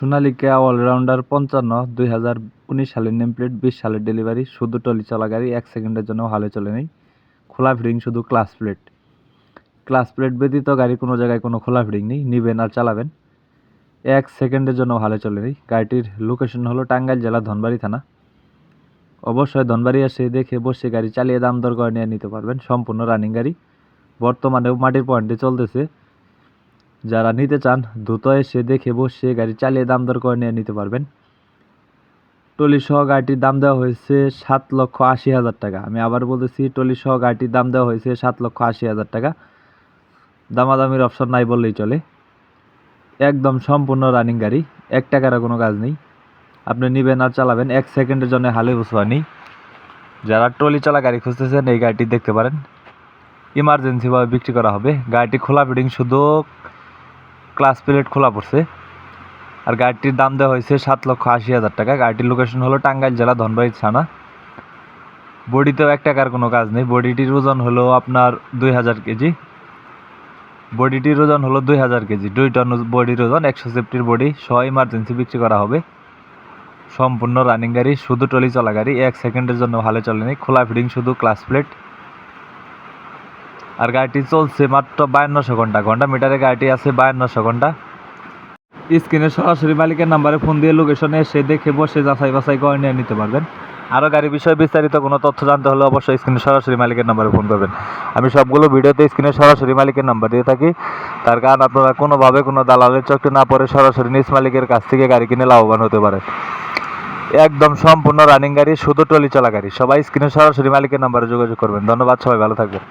Sonalika allrounder পঞ্চান্ন, দুই হাজার উনিশ সালের নেম প্লেট বিশ সালের ডেলিভারি, শুধু টলি চলা গাড়ি এক সেকেন্ডের জন্য ভালো চলে নেই। খোলা ফিডিং শুধু ক্লাস প্লেট। ক্লাস প্লেট ব্যতীত গাড়ি কোনো জায়গায় কোনো খোলা ফিডিং নেই, নিবেন আর চালাবেন। এক সেকেন্ডের জন্য ভালো চলে নেই। গাড়িটির লোকেশন হলো টাঙ্গাইল জেলা ধনবাড়ি থানা। অবশ্যই ধনবাড়ি এসে দেখে বসে গাড়ি চালিয়ে দাম দর করে নিয়ে নিতে পারবেন। সম্পূর্ণ রানিং গাড়ি। বর্তমানেও মাটির পয়েন্টে চলতেছে যারা নিতে চান, দ্রুত এসে দেখে বসে গাড়ি চালিয়ে দাম দর করে নিয়ে নিতে পারবেন। টলি সহ গাড়িটির দাম দেওয়া হয়েছে সাত লক্ষ আশি হাজার টাকা। আমি আবার বলতেছি টলি সহ গাড়িটির দাম দেওয়া হয়েছে সাত লক্ষ আশি হাজার টাকা। দামাদামির অপশন নাই বললেই চলে। একদম সম্পূর্ণ রানিং গাড়ি, এক টাকারও কোনো কাজ নেই। আপনি নেবেন আর চালাবেন, এক সেকেন্ডের জন্য হালে বসবা নেই যারা ট্রলি চলা গাড়ি খুঁজতেছেন, এই গাড়িটি দেখতে পারেন। ইমার্জেন্সিভাবে বিক্রি করা হবে। গাড়িটি খোলা ফিটিং শুধু ক্লাস প্লেট খোলা পড়ছে। আর গাড়িটির দাম দেওয়া হয়েছে সাত লক্ষ আশি হাজার টাকা। গাড়িটির লোকেশন হলো টাঙ্গাইল জেলা ধনবাড়ি থানা। বডিতেও এক টাকার কোনো কাজ নেই। বডিটির ওজন হলো আপনার দুই হাজার কেজি। বডিটির ওজন হলো দুই হাজার কেজি। দুই টন বডির ওজন, একশো সেফটির বডি সহ ইমার্জেন্সি বিক্রি করা হবে। সম্পূর্ণ রানিং গাড়ি, শুধু টলি চলা গাড়ি, এক সেকেন্ডের জন্য ভালো চলেনি খোলা ফিডিং শুধু ক্লাস প্লেট আর গাড়িটি চলছে মাত্র বায়ান্নশো ঘণ্টা। ঘণ্টা মিটারে গাড়িটি আছে বায়ান্নশো ঘণ্টা। স্ক্রিনে সরাসরি মালিকের নাম্বারে ফোন দিয়ে লোকেশনে এসে দেখে বসে যাচাই বাছাই করে নিয়ে নিতে পারবেন। আরও গাড়ি বিষয়ে বিস্তারিত কোনো তথ্য জানতে হলে অবশ্যই স্ক্রিনে সরাসরি মালিকের নাম্বারে ফোন করবেন। আমি সবগুলো ভিডিওতে স্ক্রিনে সরাসরি মালিকের নাম্বার দিয়ে থাকি। তার কারণ আপনারা কোনোভাবে কোনো দালালের চক্রে না পড়ে সরাসরি নিজ মালিকের কাছ থেকে গাড়ি কিনে লাভবান হতে পারে একদম সম্পূর্ণ রানিং গাড়ি, শুধু টলি চলা গাড়ি। সবাই স্ক্রিনে সরাসরি মালিকের নাম্বারে যোগাযোগ করবেন। ধন্যবাদ, সবাই ভালো থাকবেন।